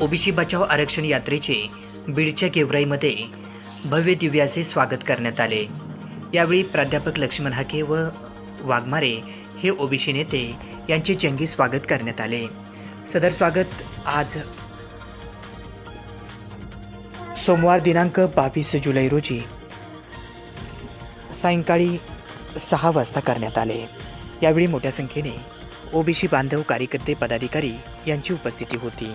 OBC बचाव आरक्षण यात्रेचे बीडच्या गेवराईमध्ये भव्य दिव्याचे स्वागत करण्यात आले. यावेळी प्राध्यापक लक्ष्मण हाके व वाघमारे हे ओबीसी नेते यांचे जंगी स्वागत करण्यात आले. सदर स्वागत आज सोमवार दिनांक बावीस जुलै रोजी सायंकाळी सहा वाजता करण्यात आले. यावेळी मोठ्या संख्येने ओबीसी बांधव कार्यकर्ते पदाधिकारी यांची उपस्थिती होती.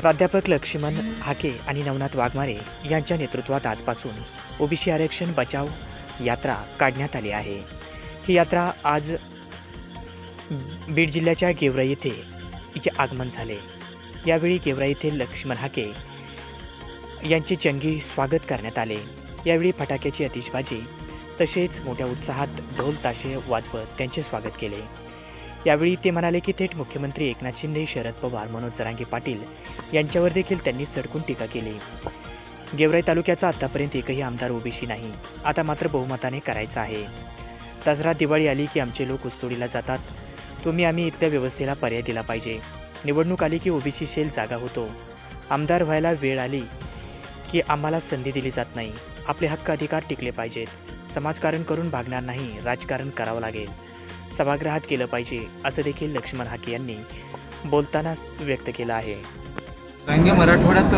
प्राध्यापक लक्ष्मण हाके आणि नवनाथ वाघमारे यांच्या नेतृत्वात आजपासून ओबीसी आरक्षण बचाव यात्रा काढण्यात आली आहे. ही यात्रा आज बीड जिल्ह्याच्या गेवराई येथे आगमन झाले. यावेळी गेवराई येथे लक्ष्मण हाके यांचे चंगी स्वागत करण्यात आले. यावेळी फटाक्याची अतिशबाजी तसेच मोठ्या उत्साहात ढोल ताशे वाजवत त्यांचे स्वागत केले. यावेळी ते म्हणाले की थेट मुख्यमंत्री एकनाथ शिंदे शरद पवार मनोज जरांगे पाटील यांच्यावर देखील त्यांनी सडकून टीका केली. गेवराई तालुक्याचा आतापर्यंत एकही आमदार ओबीसी नाही. आता मात्र बहुमताने करायचा आहे. दसरा दिवाळी आली की आमचे लोक उस्तोडीला जातात. तुम्ही आम्ही इथल्या व्यवस्थेला पर्याय दिला पाहिजे. निवडणूक आली की ओबीसी सेल जागा होतो. आमदार व्हायला वेळ आली की आम्हाला संधी दिली जात नाही. आपले हक्क अधिकार टिकले पाहिजेत. समाजकारण करून भागणार नाही राजकारण करावं लागेल. सभागृहात केलं पाहिजे असं देखील लक्ष्मण हाके यांनी बोलताना व्यक्त केलं आहे. रंगे मराठवाड्यात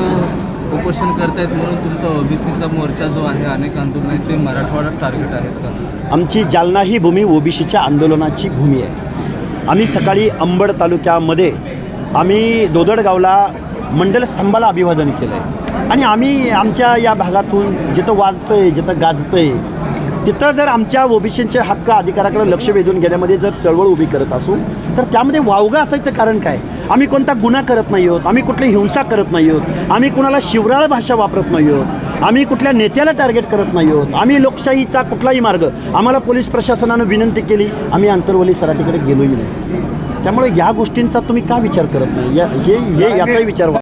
उपोषण करतायत म्हणून तुमचा ओबीसीचा मोर्चा जो आहे अनेक आंदोलन आहे ते मराठवाड्यात टार्गेट आहेत का? आमची जालना ही भूमी ओबीसीच्या आंदोलनाची भूमी आहे. आम्ही सकाळी अंबड तालुक्यामध्ये आम्ही दोदडगावला मंडल स्तंभाला अभिवादन केलं आहे आणि आम्ही आमच्या या भागातून जिथं वाजतंय जिथं गाजतंय तिथं जर आमच्या ओबीसीच्या हक्क अधिकाराकडे लक्ष वेधून घेण्यामध्ये जर चळवळ उभी करत असू तर त्यामध्ये वावगं असायचं कारण काय? आम्ही कोणता गुन्हा करत नाही आहोत आम्ही कुठली हिंसा करत नाही आहोत आम्ही कुणाला शिवराळ भाषा वापरत नाही आहोत आम्ही कुठल्या नेत्याला टार्गेट करत नाही आहोत आम्ही लोकशाहीचा कुठलाही मार्ग आम्हाला पोलीस प्रशासनानं विनंती केली आम्ही आंतरवली सराठीकडे गेलोही नाही. त्यामुळे या गोष्टींचा तुम्ही का विचार करत नाही? या हे याचाही विचार